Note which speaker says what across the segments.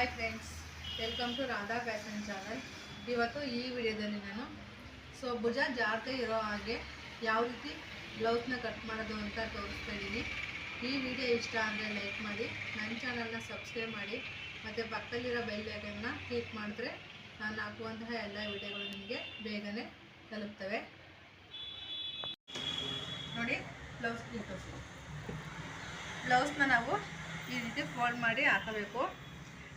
Speaker 1: Hi friends welcome to Radha fashion channel ಇವತ್ತು ಈ ವಿಡಿಯೋದಲ್ಲಿ ನಾನು ಸೊ ಭುಜ ಜಾರದೆ ಇರೋ ಹಾಗೆ ಯಾವ ರೀತಿ ಬ್ಲೌಸ್ನ ಕಟ್ ಮಾಡೋದು ಅಂತ ತೋರಿಸ್ತಾ ಈ ವಿಡಿಯೋ ಇಷ್ಟ ಅಂದರೆ ಲೈಕ್ ಮಾಡಿ ನನ್ನ ಚಾನಲ್ನ ಸಬ್ಸ್ಕ್ರೈಬ್ ಮಾಡಿ, ಮತ್ತು ಪಕ್ಕದಲ್ಲಿರೋ ಬೆಲ್ ಐಕನ್ನ ಕ್ಲಿಕ್ ಮಾಡಿದ್ರೆ ನಾನು ಹಾಕುವಂತಹ ಎಲ್ಲ ವಿಡಿಯೋಗಳು ನಿಮಗೆ ಬೇಗನೆ ತಲುಪ್ತವೆ. ನೋಡಿ ಬ್ಲೌಸ್ ಬ್ಲೌಸ್ನ ನಾವು ಈ ರೀತಿ ಫೋಲ್ಡ್ ಮಾಡಿ ಹಾಕಬೇಕು.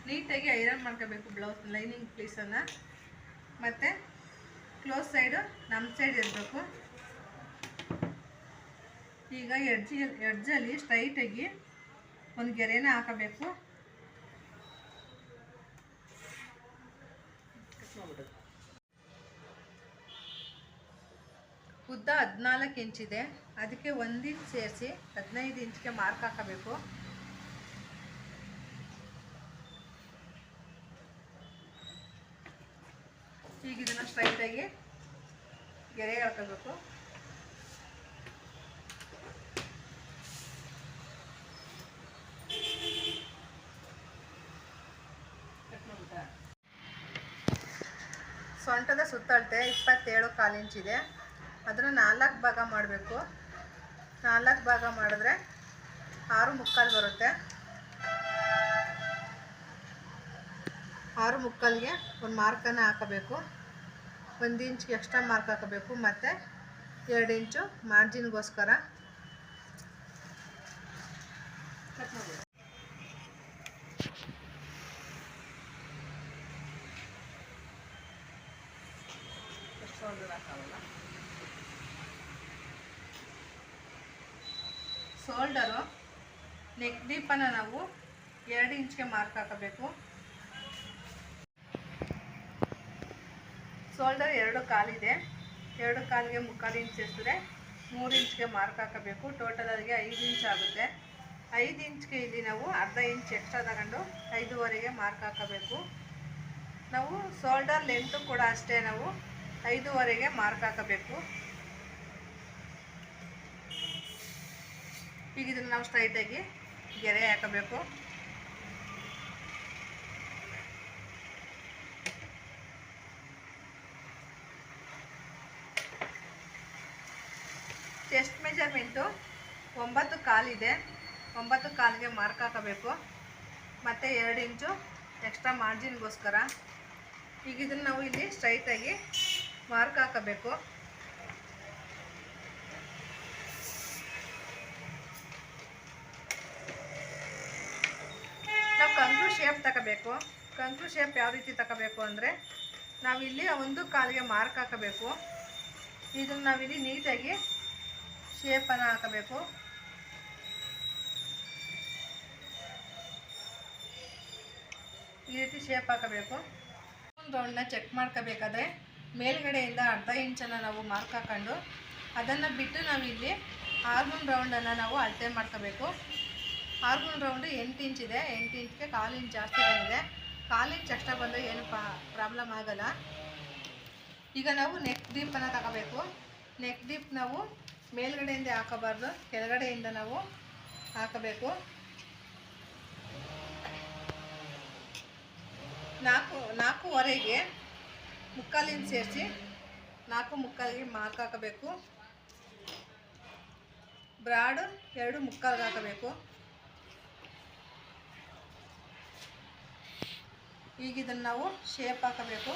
Speaker 1: ನೀಟಾಗಿ ಐರನ್ ಮಾಡ್ಕೋಬೇಕು ಬ್ಲೌಸ್ ಲೈನಿಂಗ್ ಪೀಸನ್ನು ಮತ್ತು ಕ್ಲೋಸ್ ಸೈಡು ನಮ್ಮ ಸೈಡ್ ಇರಬೇಕು. ಈಗ ಎಡ್ಜಿ ಎಡ್ಜಲ್ಲಿ ಸ್ಟ್ರೈಟಾಗಿ ಒಂದು ಗೆರೆನ ಹಾಕಬೇಕು. ಉದ್ದ ಹದಿನಾಲ್ಕು ಇಂಚಿದೆ ಅದಕ್ಕೆ ಒಂದು ಇಂಚ್ ಸೇರಿಸಿ ಹದಿನೈದು ಇಂಚ್ಗೆ ಮಾರ್ಕ್ ಹಾಕಬೇಕು. ಈಗ ಇದನ್ನು ಸ್ಟ್ರೈಟಾಗಿ ಗೆರೆ ಹಾಕೋಬೇಕು. ಸೊಂಟದ ಸುತ್ತಳತೆ ಇಪ್ಪತ್ತೇಳು ಕಾಲು ಇಂಚಿದೆ ಅದನ್ನು ನಾಲ್ಕು ಭಾಗ ಮಾಡಬೇಕು. ನಾಲ್ಕು ಭಾಗ ಮಾಡಿದ್ರೆ ಆರು ಮುಕ್ಕಾಲು ಬರುತ್ತೆ. ಆರು ಮುಕ್ಕಲ್ಗೆ ಒಂದು ಮಾರ್ಕನ್ನು ಹಾಕಬೇಕು. ಒಂದು ಇಂಚ್ಗೆ ಎಕ್ಸ್ಟ್ರಾ ಮಾರ್ಕ್ ಹಾಕಬೇಕು ಮತ್ತು ಎರಡು ಇಂಚು ಮಾರ್ಜಿನ್ಗೋಸ್ಕರ. ಶೋಲ್ಡರು ನೆಕ್ ಡೀಪನ್ನು ನಾವು ಎರಡು ಇಂಚ್ಗೆ ಮಾರ್ಕ್ ಹಾಕಬೇಕು. ಶೋಲ್ಡರ್ ಎರಡು ಕಾಲಿದೆ. ಎರಡು ಕಾಲಿಗೆ ಮುಕ್ಕಾಲು ಇಂಚ್ ಇರ್ತದೆ ಮೂರು ಇಂಚ್ಗೆ ಮಾರ್ಕ್ ಹಾಕಬೇಕು. ಟೋಟಲ್ ಅದಕ್ಕೆ ಐದು ಇಂಚ್ ಆಗುತ್ತೆ. ಐದು ಇಂಚ್ಗೆ ಇಲ್ಲಿ ನಾವು ಅರ್ಧ ಇಂಚ್ ಎಕ್ಸ್ಟ್ರಾ ತಗೊಂಡು ಐದೂವರೆಗೆ ಮಾರ್ಕ್ ಹಾಕಬೇಕು. ನಾವು ಶೋಲ್ಡರ್ ಲೆಂತು ಕೂಡ ಅಷ್ಟೇ ನಾವು ಐದೂವರೆಗೆ ಮಾರ್ಕ್ ಹಾಕಬೇಕು. ಈಗ ಇದನ್ನು ನಾವು ಸ್ಟ್ರೈಟಾಗಿ ಗೆರೆ ಹಾಕಬೇಕು. ಮೆಜರ್ಮೆಂಟು ಒಂಬತ್ತು ಕಾಲಿದೆ ಒಂಬತ್ತು ಕಾಲಿಗೆ ಮಾರ್ಕ್ ಹಾಕಬೇಕು. ಮತ್ತು ಎರಡು ಇಂಚು ಎಕ್ಸ್ಟ್ರಾ ಮಾರ್ಜಿನ್ಗೋಸ್ಕರ ಈಗ ಇದನ್ನು ನಾವು ಇಲ್ಲಿ ಸ್ಟ್ರೈಟಾಗಿ ಮಾರ್ಕ್ ಹಾಕಬೇಕು. ನಾವು ಕಂಕ್ರು ಶೇಪ್ ತಗೋಬೇಕು ಕಂಕ್ರು ಶೇಪ್ ಯಾವ ರೀತಿ ತಗೋಬೇಕು ಅಂದರೆ ನಾವಿಲ್ಲಿ ಒಂದು ಕಾಲಿಗೆ ಮಾರ್ಕ್ ಹಾಕಬೇಕು. ಇದನ್ನು ನಾವಿಲ್ಲಿ ನೀಟಾಗಿ ಶೇಪನ್ನು ಹಾಕಬೇಕು ಈ ರೀತಿ ಶೇಪ್ ಹಾಕಬೇಕು. ರೌಂಡನ್ನ ಚೆಕ್ ಮಾಡ್ಕೋಬೇಕಾದ್ರೆ ಮೇಲ್ಗಡೆಯಿಂದ ಅರ್ಧ ಇಂಚನ್ನು ನಾವು ಮಾರ್ಕ್ ಹಾಕೊಂಡು ಅದನ್ನು ಬಿಟ್ಟು ನಾವಿಲ್ಲಿ ಆರ್ಮೂನ್ ರೌಂಡನ್ನು ನಾವು ಅಳತೆ ಮಾಡ್ಕೋಬೇಕು. ಆರ್ಮೂನ್ ರೌಂಡು ಎಂಟು ಇಂಚ್ ಇದೆ. ಎಂಟು ಇಂಚ್ಗೆ ಕಾಲು ಇಂಚ್ ಜಾಸ್ತಿ ಬಂದಿದೆ. ಕಾಲು ಇಂಚ್ ಅಷ್ಟೇ ಬಂದು ಏನು ಪ್ರಾಬ್ಲಮ್ ಆಗಲ್ಲ. ಈಗ ನಾವು ನೆಕ್ ಡೀಪನ್ನು ತಗೋಬೇಕು. ನೆಕ್ ಡೀಪ್ ನಾವು ಮೇಲ್ಗಡೆಯಿಂದ ಹಾಕಬಾರ್ದು. ಕೆಳಗಡೆಯಿಂದ ನಾವು ಹಾಕಬೇಕು. ನಾಲ್ಕು, ನಾಲ್ಕೂವರೆಗೆ ಮುಕ್ಕಾಲಿನ ಸೇರಿಸಿ ನಾಲ್ಕು ಮುಕ್ಕಾಲಿಗೆ ಮಾರ್ಕ್ ಹಾಕಬೇಕು. ಬ್ರಾಡ್ ಎರಡು ಮುಕ್ಕಾಲ್ಗೆ ಹಾಕಬೇಕು. ಈಗ ಇದನ್ನು ನಾವು ಶೇಪ್ ಹಾಕಬೇಕು.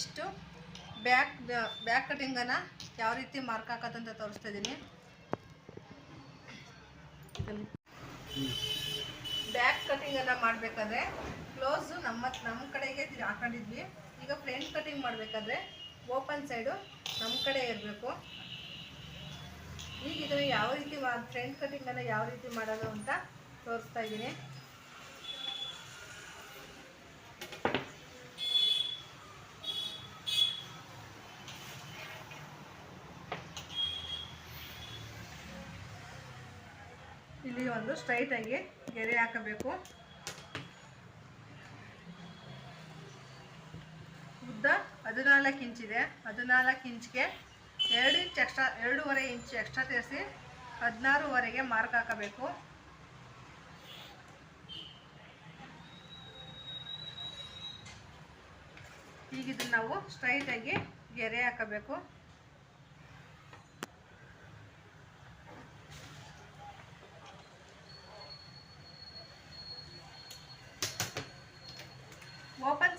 Speaker 1: ಇದಿಷ್ಟು ಬ್ಯಾಕ್ ಬ್ಯಾಕ್ ಕಟಿಂಗನ್ನು ಯಾವ ರೀತಿ ಮಾರ್ಕ್ ಹಾಕೋದಂತ ತೋರಿಸ್ತಾ ಇದ್ದೀನಿ. ಬ್ಯಾಕ್ ಕಟಿಂಗನ್ನು ಮಾಡಬೇಕಾದ್ರೆ ಕ್ಲೋಸು ನಮ್ಮ ನಮ್ಮ ಕಡೆಗೆ ಹಾಕೊಂಡಿದ್ವಿ. ಈಗ ಫ್ರಂಟ್ ಕಟಿಂಗ್ ಮಾಡಬೇಕಾದ್ರೆ ಓಪನ್ ಸೈಡು ನಮ್ಮ ಕಡೆ ಇರಬೇಕು. ಈಗ ಇದನ್ನು ಯಾವ ರೀತಿ ಫ್ರಂಟ್ ಕಟಿಂಗನ್ನು ಯಾವ ರೀತಿ ಮಾಡೋದು ಅಂತ ತೋರಿಸ್ತಾ ಇದ್ದೀನಿ. ಇಲ್ಲಿ ಒಂದು ಸ್ಟ್ರೈಟಾಗಿ ಗೆರೆ ಹಾಕಬೇಕು. ಉದ್ದ ಹದಿನಾಲ್ಕು ಇಂಚಿದೆ ಹದಿನಾಲ್ಕು ಇಂಚ್ಗೆ ಎರಡು ಇಂಚ್ ಎಕ್ಸ್ಟ್ರಾ ಎರಡೂವರೆ ಇಂಚ್ ಎಕ್ಸ್ಟ್ರಾ ತೆರೆಸಿ ಹದಿನಾರುವರೆಗೆ ಮಾರ್ಕ್ ಹಾಕಬೇಕು. ಈಗ ನಾವು ಸ್ಟ್ರೈಟಾಗಿ ಗೆರೆ ಹಾಕಬೇಕು.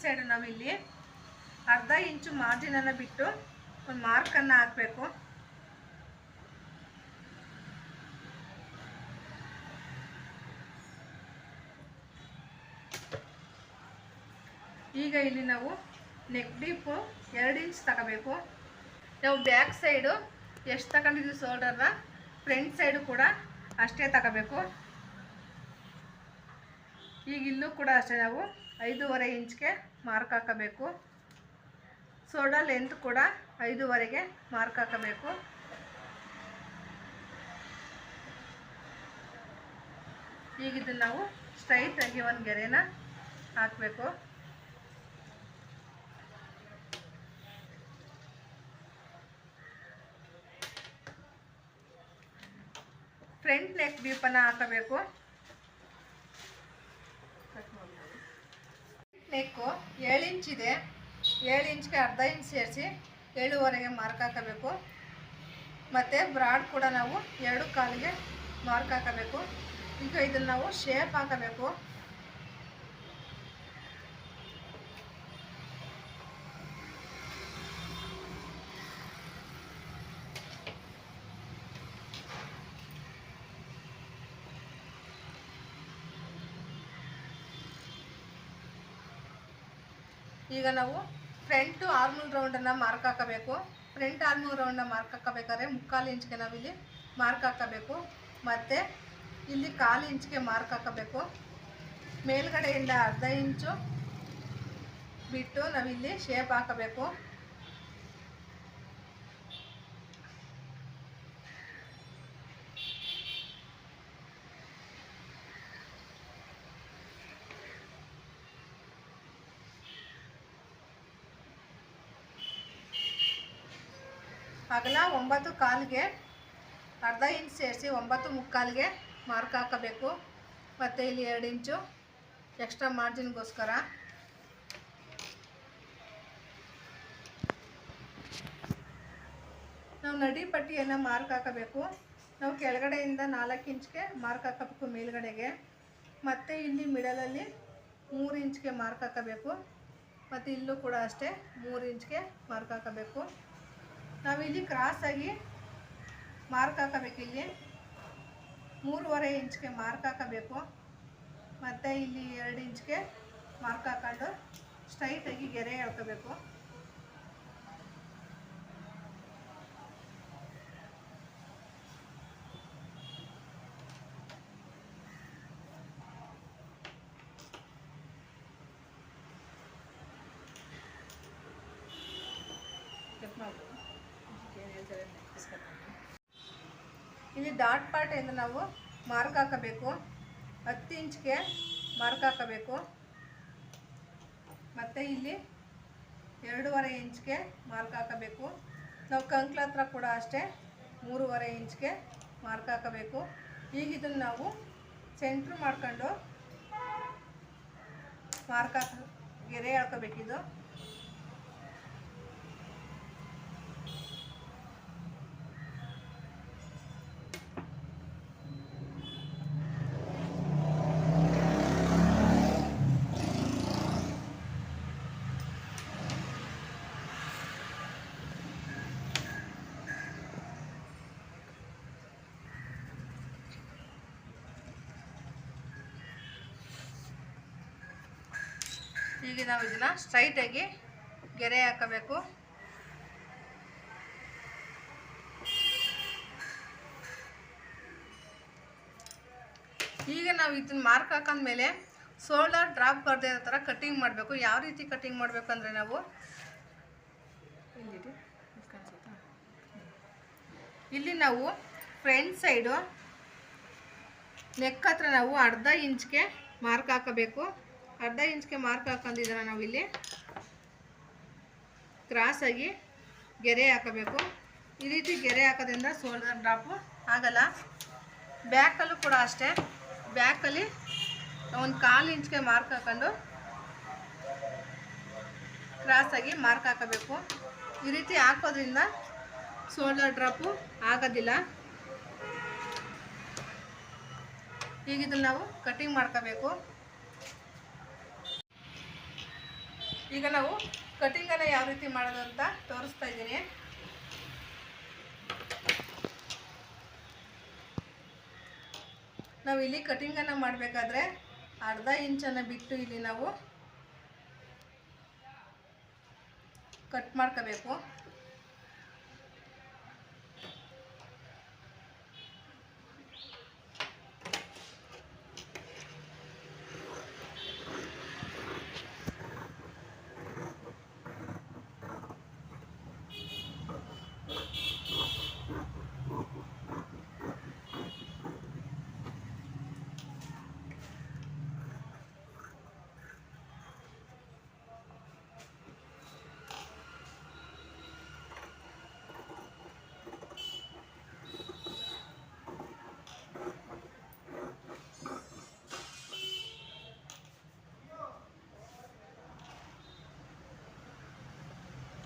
Speaker 1: ಸೈಡ್ ನಾವಿಲ್ಲಿ ಅರ್ಧ ಇಂಚು ಮಾರ್ಜಿನನ್ನು ಬಿಟ್ಟು ಒಂದು ಮಾರ್ಕನ್ನು ಹಾಕಬೇಕು. ಈಗ ಇಲ್ಲಿ ನಾವು ನೆಕ್ ಡೀಪು ಎರಡು ಇಂಚ್ ತಗೋಬೇಕು. ನಾವು ಬ್ಯಾಕ್ ಸೈಡು ಎಷ್ಟು ತಗೊಂಡಿದ್ದೀವಿ ಶೋಲ್ಡರ್ನ ಫ್ರಂಟ್ ಸೈಡು ಕೂಡ ಅಷ್ಟೇ ತಗೋಬೇಕು. ಈಗ ಇಲ್ಲೂ ಕೂಡ ಅಷ್ಟೇ ನಾವು ಐದೂವರೆ ಇಂಚ್ಗೆ ಮಾರ್ಕ್ ಹಾಕಬೇಕು. ಸೋಡಾ ಲೆಂತ್ ಕೂಡ ಐದುವರೆಗೆ ಮಾರ್ಕ್ ಹಾಕಬೇಕು. ಈಗ ಇದನ್ನು ನಾವು ಸ್ಟ್ರೈಟಾಗಿ ಒಂದು ಗೆರೆನ ಹಾಕಬೇಕು. ಫ್ರಂಟ್ ನೆಕ್ ಬೀಪನ್ನು ಹಾಕಬೇಕು. ನೆಕ್ಕು ಏಳು ಇಂಚ್ ಇದೆ. ಏಳು ಇಂಚ್ಗೆ ಅರ್ಧ ಇಂಚ್ ಸೇರಿಸಿ ಏಳುವರೆಗೆ ಮಾರ್ಕ್ ಹಾಕಬೇಕು. ಮತ್ತು ಬ್ರಾಡ್ ಕೂಡ ನಾವು ಎರಡು ಕಾಲಿಗೆ ಮಾರ್ಕ್ ಹಾಕಬೇಕು. ಈಗ ಇದನ್ನು ನಾವು ಶೇಪ್ ಹಾಕಬೇಕು. ಈಗ ನಾವು ಫ್ರಂಟು ಆರ್ಮೂಲ್ ರೌಂಡನ್ನು ಮಾರ್ಕ್ ಹಾಕಬೇಕು. ಫ್ರಂಟ್ ಆರ್ಮೂಲ್ ರೌಂಡನ್ನ ಮಾರ್ಕ್ ಹಾಕಬೇಕಾದ್ರೆ ಮುಕ್ಕಾಲು ಇಂಚ್ಗೆ ನಾವಿಲ್ಲಿ ಮಾರ್ಕ್ ಹಾಕಬೇಕು. ಮತ್ತು ಇಲ್ಲಿ ಕಾಲು ಇಂಚ್ಗೆ ಮಾರ್ಕ್ ಹಾಕಬೇಕು. ಮೇಲ್ಗಡೆಯಿಂದ ಅರ್ಧ ಇಂಚು ಬಿಟ್ಟು ನಾವಿಲ್ಲಿ ಶೇಪ್ ಹಾಕಬೇಕು. ಅಗಲ ಒಂಬತ್ತು ಕಾಲಿಗೆ, ಅರ್ಧ ಇಂಚ್ ಸೇರಿಸಿ ಒಂಬತ್ತು ಮುಕ್ಕಾಲಿಗೆ ಮಾರ್ಕ್ ಹಾಕಬೇಕು. ಮತ್ತು ಇಲ್ಲಿ ಎರಡು ಇಂಚು ಎಕ್ಸ್ಟ್ರಾ ಮಾರ್ಜಿನ್ಗೋಸ್ಕರ. ನಾವು ನಡಿ ಪಟ್ಟಿಯನ್ನು ಮಾರ್ಕ್ ಹಾಕಬೇಕು. ನಾವು ಕೆಳಗಡೆಯಿಂದ ನಾಲ್ಕು ಇಂಚ್ಗೆ ಮಾರ್ಕ್ ಹಾಕಬೇಕು ಮೇಲ್ಗಡೆಗೆ. ಮತ್ತು ಇಲ್ಲಿ ಮಿಡಲಲ್ಲಿ ಮೂರು ಇಂಚ್ಗೆ ಮಾರ್ಕ್ ಹಾಕಬೇಕು. ಮತ್ತು ಇಲ್ಲೂ ಕೂಡ ಅಷ್ಟೇ ಮೂರು ಇಂಚ್ಗೆ ಮಾರ್ಕ್ ಹಾಕಬೇಕು. ನಾವಿಲ್ಲಿ ಕ್ರಾಸಾಗಿ ಮಾರ್ಕ್ ಹಾಕಬೇಕು ಇಲ್ಲಿ. ಮೂರುವರೆ ಇಂಚ್ಗೆ ಮಾರ್ಕ್ ಹಾಕಬೇಕು. ಮತ್ತು ಇಲ್ಲಿ ಎರಡು ಇಂಚ್ಗೆ ಮಾರ್ಕ್ ಹಾಕೊಂಡು ಸ್ಟ್ರೈಟಾಗಿ ಗೆರೆ ಎಳ್ಕೋಬೇಕು. ಇಲ್ಲಿ ಡಾಟ್ ಪಾರ್ಟಿಂದ ನಾವು ಮಾರ್ಕ್ ಹಾಕಬೇಕು. ಹತ್ತು ಇಂಚ್ಗೆ ಮಾರ್ಕ್ ಹಾಕಬೇಕು. ಮತ್ತು ಇಲ್ಲಿ ಎರಡೂವರೆ ಇಂಚ್ಗೆ ಮಾರ್ಕ್ ಹಾಕಬೇಕು. ನಾವು ಕಂಕ್ಲ ಹತ್ರ ಕೂಡ ಅಷ್ಟೇ ಮೂರುವರೆ ಇಂಚ್ಗೆ ಮಾರ್ಕ್ ಹಾಕಬೇಕು. ಈಗ ಇದನ್ನು ನಾವು ಸೆಂಟ್ರ್ ಮಾಡ್ಕೊಂಡು ಮಾರ್ಕ್ ಹಾಕ ಗೆರೆ ಹಾಕಬೇಕಿದು ಈಗ ನಾವು ಇದನ್ನ ಸ್ಟ್ರೈಟಾಗಿ ಗೆರೆ ಹಾಕಬೇಕು. ಈಗ ನಾವು ಇದನ್ನ ಮಾರ್ಕ್ ಹಾಕೊಂಡ್ಮೇಲೆ ಸೋಲ್ಡರ್ ಡ್ರಾಪ್ ಬರ್ದೇ ಇರೋ ಥರ ಕಟ್ಟಿಂಗ್ ಮಾಡಬೇಕು. ಯಾವ ರೀತಿ ಕಟ್ಟಿಂಗ್ ಮಾಡಬೇಕು ಅಂದರೆ ನಾವು? ಇಲ್ಲಿ ನಾವು ಫ್ರಂಟ್ ಸೈಡು ನೆಕ್ ಹತ್ರ ನಾವು ಅರ್ಧ ಇಂಚ್ಗೆ ಮಾರ್ಕ್ ಹಾಕಬೇಕು. ಅರ್ಧ ಇಂಚ್ಗೆ ಮಾರ್ಕ್ ಹಾಕೊಂಡಿದ್ದೀರ ನಾವಿಲ್ಲಿ? ಕ್ರಾಸಾಗಿ ಗೆರೆ ಹಾಕಬೇಕು. ಈ ರೀತಿ ಗೆರೆ ಹಾಕೋದ್ರಿಂದ ಶೋಲ್ಡರ್ ಡ್ರಾಪು ಆಗಲ್ಲ. ಬ್ಯಾಕಲ್ಲೂ ಕೂಡ ಅಷ್ಟೇ. ಬ್ಯಾಕಲ್ಲಿ ಒಂದು ಕಾಲು ಇಂಚ್ಗೆ ಮಾರ್ಕ್ ಹಾಕೊಂಡು ಕ್ರಾಸಾಗಿ ಮಾರ್ಕ್ ಹಾಕಬೇಕು. ಈ ರೀತಿ ಹಾಕೋದ್ರಿಂದ ಶೋಲ್ಡರ್ ಡ್ರಾಪು ಆಗೋದಿಲ್ಲ. ಈಗ ಇದನ್ನು ನಾವು ಕಟ್ಟಿಂಗ್ ಮಾಡ್ಕೋಬೇಕು. ಈಗ ನಾವು ಕಟಿಂಗನ್ನು ಯಾವ ರೀತಿ ಮಾಡೋದು ಅಂತ ತೋರಿಸ್ತಾ ಇದ್ದೀನಿ. ನಾವು ಇಲ್ಲಿ ಕಟಿಂಗನ್ನು ಮಾಡಬೇಕಾದ್ರೆ ಅರ್ಧ ಇಂಚನ್ನು ಬಿಟ್ಟು ಇಲ್ಲಿ ನಾವು ಕಟ್ ಮಾಡ್ಕೋಬೇಕು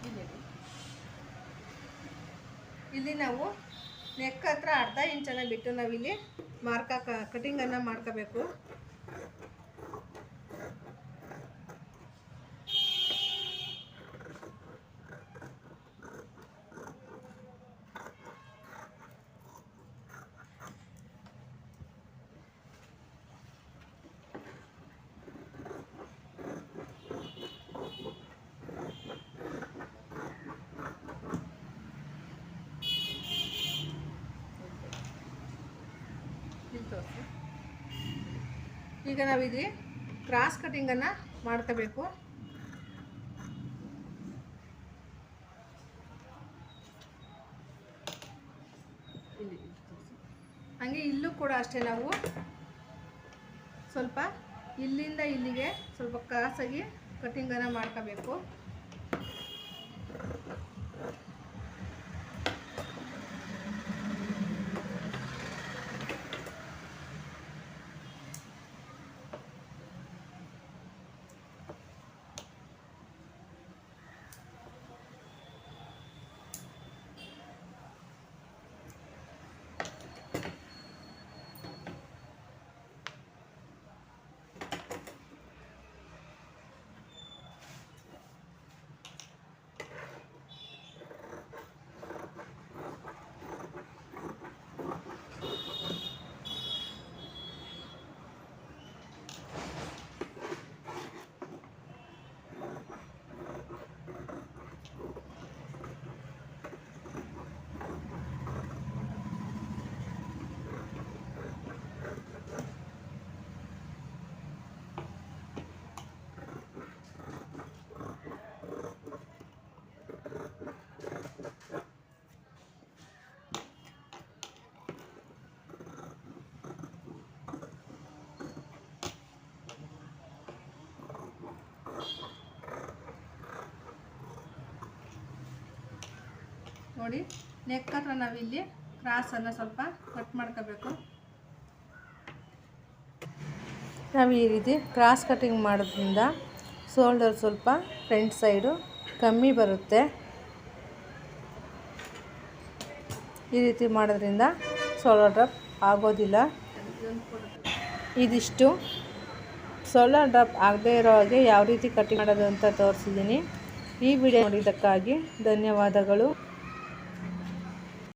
Speaker 1: ಇಲ್ಲಿ ಇಲ್ಲಿ ನಾವು ನೆಕ್ ಹತ್ರ ಅರ್ಧ ಇಂಚನ್ನು ಬಿಟ್ಟು ನಾವಿಲ್ಲಿ ಮಾರ್ಕ ಕಟಿಂಗನ್ನು ಮಾಡ್ಕೋಬೇಕು. ತೋರಿಸಿ. ಈಗ ನಾವಿಲ್ಲಿ ಕ್ರಾಸ್ ಕಟಿಂಗನ್ನು ಮಾಡ್ಕೋಬೇಕು. ಹಂಗೆ ಇಲ್ಲೂ ಕೂಡ ಅಷ್ಟೇ ನಾವು ಸ್ವಲ್ಪ ಇಲ್ಲಿಂದ ಇಲ್ಲಿಗೆ ಸ್ವಲ್ಪ ಕ್ರಾಸಾಗಿ ಕಟಿಂಗನ್ನು ಮಾಡ್ಕೋಬೇಕು. ನೋಡಿ ನೆಕ್ ಹತ್ರ ನಾವಿಲ್ಲಿ ಕ್ರಾಸನ್ನು ಸ್ವಲ್ಪ ಕಟ್ ಮಾಡ್ಕೋಬೇಕು. ನಾವು ಈ ರೀತಿ ಕ್ರಾಸ್ ಕಟಿಂಗ್ ಮಾಡೋದ್ರಿಂದ ಶೋಲ್ಡರ್ ಸ್ವಲ್ಪ ಫ್ರಂಟ್ ಸೈಡು ಕಮ್ಮಿ ಬರುತ್ತೆ. ಈ ರೀತಿ ಮಾಡೋದ್ರಿಂದ ಸೋಲೋ ಡ್ರಾಪ್ ಆಗೋದಿಲ್ಲ. ಇದಿಷ್ಟು. ಸೋಲೋ ಡ್ರಾಪ್ ಆಗದೇ ಇರೋ ಹಾಗೆ ಯಾವ ರೀತಿ ಕಟ್ಟಿಂಗ್ ಮಾಡೋದು ಅಂತ ತೋರಿಸಿದ್ದೀನಿ. ಈ ವಿಡಿಯೋ ನೋಡಿದ್ದಕ್ಕಾಗಿ ಧನ್ಯವಾದಗಳು.